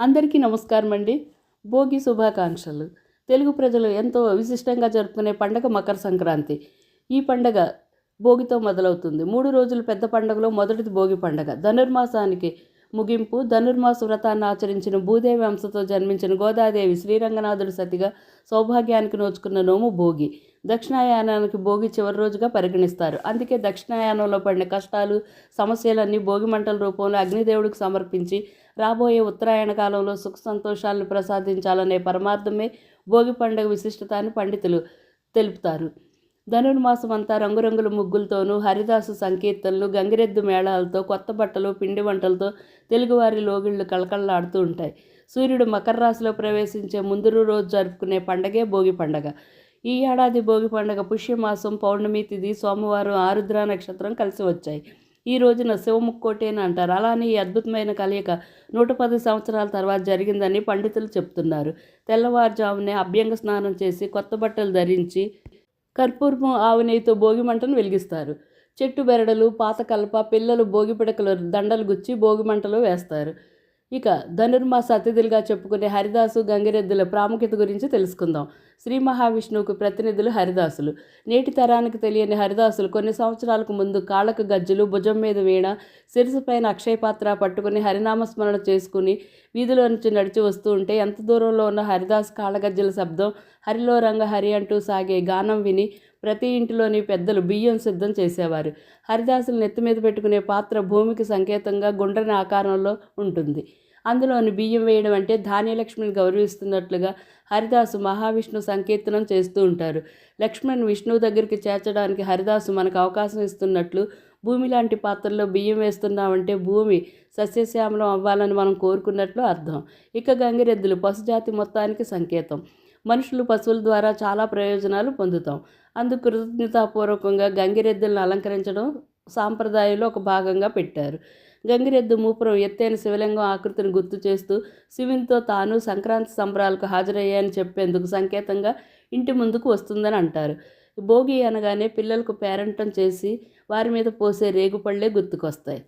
అందరికీ నమస్కారం అండి. భోగి శుభాకాంక్షలు. తెలుగు ప్రజలు ఎంతో విశిష్టంగా జరుపుకునే పండగ మకర సంక్రాంతి. ఈ పండగ భోగితో మొదలవుతుంది. మూడు రోజులు పెద్ద పండగలో మొదటిది భోగి పండగ. ధనుర్మాసానికి ముగింపు ధనుర్మాసు వ్రతాన్ని ఆచరించిన భూదేవి అంశతో జన్మించిన గోదాదేవి శ్రీరంగనాథుడు సతిగా సౌభాగ్యానికి నోచుకున్న నోము భోగి. దక్షిణాయానానికి భోగి చివరి రోజుగా పరిగణిస్తారు. అందుకే దక్షిణాయానంలో పడిన కష్టాలు సమస్యలన్నీ భోగి మంటల రూపంలో అగ్నిదేవుడికి సమర్పించి రాబోయే ఉత్తరాయణ కాలంలో సుఖ సంతోషాలను ప్రసాదించాలనే పరమార్థమే భోగి పండుగ విశిష్టత అని పండితులు తెలుపుతారు. ధనుర్మాసం అంతా రంగురంగుల ముగ్గులతోనూ హరిదాసు సంకీర్తనలు గంగిరెద్దు మేళాలతో కొత్త బట్టలు పిండి వంటలతో తెలుగువారి లోగిళ్ళు కళకళలాడుతూ ఉంటాయి. సూర్యుడు మకర రాశిలో ప్రవేశించే ముందు రోజు జరుపుకునే పండగే భోగి పండగ. ఈ ఏడాది భోగి పండగ పుష్యమాసం పౌర్ణమి తిథి సోమవారం ఆరుద్ర నక్షత్రం కలిసి వచ్చాయి. ఈ రోజున శివముక్కోటి అని అంటారు. అలానే ఈ అద్భుతమైన కలయిక నూట పది సంవత్సరాల తర్వాత జరిగిందని పండితులు చెప్తున్నారు. తెల్లవారుజామునే అభ్యంగ స్నానం చేసి కొత్త బట్టలు ధరించి కర్పూరము ఆవు నెయ్యితో భోగి మంటను వెలిగిస్తారు. చెట్టు బెరడలు పాత కలప పిల్లలు భోగి పిడకలు దండలు గుచ్చి భోగి మంటలు వేస్తారు. ఇక ధనుర్మాస అతిథులుగా చెప్పుకునే హరిదాసు గంగిరెద్దుల ప్రాముఖ్యత గురించి తెలుసుకుందాం. శ్రీ మహావిష్ణువుకు ప్రతినిధులు హరిదాసులు. నేటి తరానికి తెలియని హరిదాసులు కొన్ని సంవత్సరాలకు ముందు కాళ్ళకు గజ్జలు భుజం మీద వీణ శిరసుపైన అక్షయపాత్ర పట్టుకుని హరినామస్మరణ చేసుకుని వీధిలో నుంచి నడిచి వస్తూ ఉంటే ఎంత దూరంలో ఉన్న హరిదాస్ కాళ్ళగజ్జల శబ్దం హరిలో రంగ హరి అంటూ సాగే గానం విని ప్రతి ఇంటిలోని పెద్దలు బియ్యం సిద్ధం చేసేవారు. హరిదాసులు నెత్తి మీద పెట్టుకునే పాత్ర భూమికి సంకేతంగా గుండ్రని ఆకారంలో ఉంటుంది. అందులోని బియ్యం వేయడం అంటే ధాన్యలక్ష్మిని గౌరవిస్తున్నట్లుగా హరిదాసు మహావిష్ణు సంకీర్తనం చేస్తూ ఉంటారు. లక్ష్మణ్ విష్ణువు దగ్గరికి చేర్చడానికి హరిదాసు మనకు అవకాశం ఇస్తున్నట్లు భూమి లాంటి పాత్రలో బియ్యం వేస్తున్నామంటే భూమి సస్యశ్యామలం అవ్వాలని మనం కోరుకున్నట్లు అర్థం. ఇక గంగిరెద్దులు పశుజాతి మొత్తానికి సంకేతం. మనుషులు పశువుల ద్వారా చాలా ప్రయోజనాలు పొందుతాం. అందుకు కృతజ్ఞతాపూర్వకంగా గంగిరెద్దులను అలంకరించడం సాంప్రదాయంలో ఒక భాగంగా పెట్టారు. గంగిరెద్దు మూపురం ఎత్తైన శివలింగం ఆకృతిని గుర్తు చేస్తూ శివునితో తాను సంక్రాంతి సంబరాలకు హాజరయ్యాయని చెప్పేందుకు సంకేతంగా ఇంటి ముందుకు వస్తుందని అంటారు. భోగి అనగానే పిల్లలకు పేరంటం చేసి వారి మీద పోసే రేగుపళ్ళే గుర్తుకొస్తాయి.